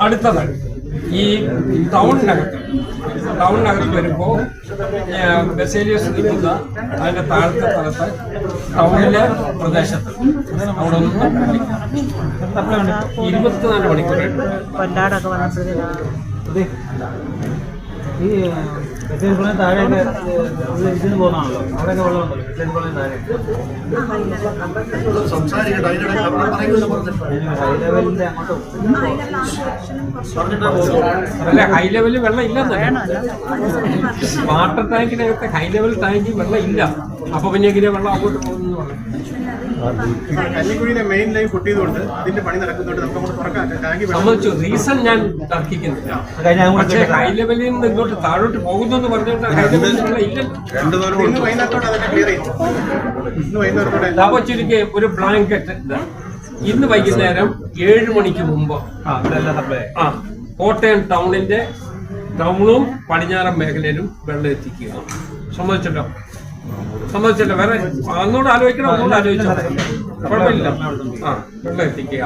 അടുത്തത് ഈ ടൗണിനകത്ത്. ടൗണിനകത്ത് വരുമ്പോൾ ബസേലിയസ് നിൽക്കുന്ന അതിന്റെ താഴത്തെ സ്ഥലത്ത് ടൗണിലെ പ്രദേശത്ത്. അവിടെ ഒന്ന് ഇരുപത്തിനാല് മണിക്കൂറുണ്ട് താഴെയൊക്കെ ഇത് ഇതിന് പോകുന്നതാണല്ലോ. അവിടെയൊക്കെ വെള്ളമുണ്ടല്ലോ താഴെ ഹൈ ലെവലിന്റെ അങ്ങോട്ട് അല്ല ഹൈ ലെവലിൽ വെള്ളം ഇല്ലെന്നല്ല വാട്ടർ ടാങ്കിനകത്ത് ഹൈ ലെവൽ ടാങ്കിൽ വെള്ളം ഇല്ല. അപ്പൊ പിന്നെ എങ്ങനെയാ വെള്ളം അങ്ങോട്ട് പോകുന്നു പറഞ്ഞു? കഞ്ഞിക്കുഴിയിലെ മെയിൻ ലൈൻ പൊട്ടിയതുകൊണ്ട് അതിന്റെ പണി നടക്കുന്നതുകൊണ്ട് നമുക്ക് അങ്ങോട്ട് റീസൺ ഞാൻ തർക്കിക്കുന്നില്ല. പക്ഷേ ഹൈ ലെവലിൽ നിന്ന് ഇങ്ങോട്ട് താഴോട്ട് പോകുന്നു എന്ന് പറഞ്ഞുകൊണ്ട് ഇല്ലല്ലോ ലാഭച്ചിരിക്ക് ഒരു ബ്ലാങ്കറ്റ് ഇന്ന് വൈകുന്നേരം ഏഴ് മണിക്ക് മുമ്പ്. ആ കോട്ടയം ടൗണിന്റെ ടൗണും പടിഞ്ഞാറൻ മേഖലയിലും വെള്ളം എത്തിക്കുക. സമ്മതിച്ചല്ലോ സമ്മതിച്ചല്ലോ വേറെ ഒന്നുകൂടെ ആലോചിക്കണം ഒന്നുകൂടെ ആലോചിച്ചോ? കുഴപ്പമില്ല. ആ വെള്ളം എത്തിക്കുക.